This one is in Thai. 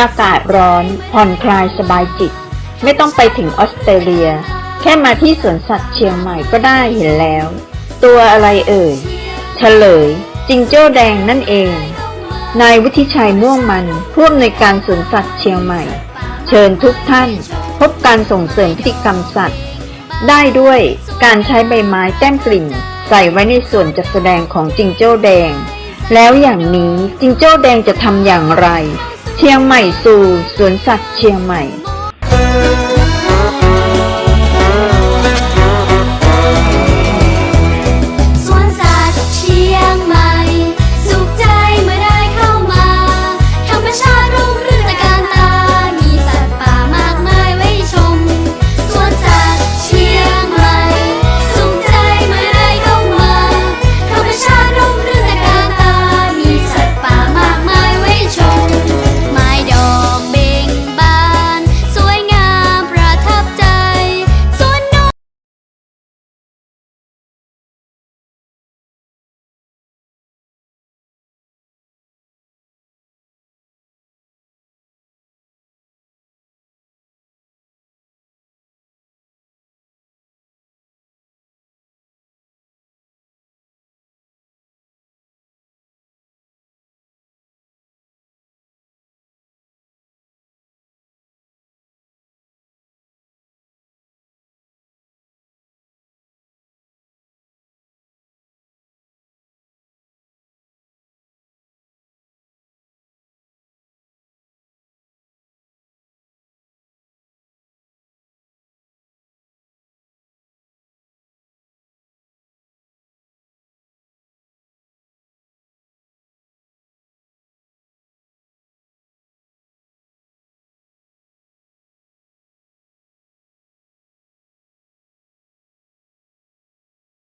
อากาศร้อน ผ่อนคลายสบายจิต ไม่ต้องไปถึงออสเตรเลีย แค่มาที่สวนสัตว์เชียงใหม่ก็ได้เห็นแล้ว ตัวอะไรเอ่ยเฉลย จิงโจ้แดงนั่นเอง นายวุฒิชัยม่วงมันผู้อำนวยการสวนสัตว์เชียงใหม่ เชิญทุกท่าน พบการส่งเสริมพฤติกรรมสัตว์ ได้ด้วยการใช้ใบไม้แต้มกลิ่น ใส่ไว้ในส่วนจัดแสดงของจิงโจ้แดง แล้วอย่างนี้จิงโจ้แดงจะทำอย่างไร เชียงใหม่สู่สวนสัตว์เชียงใหม่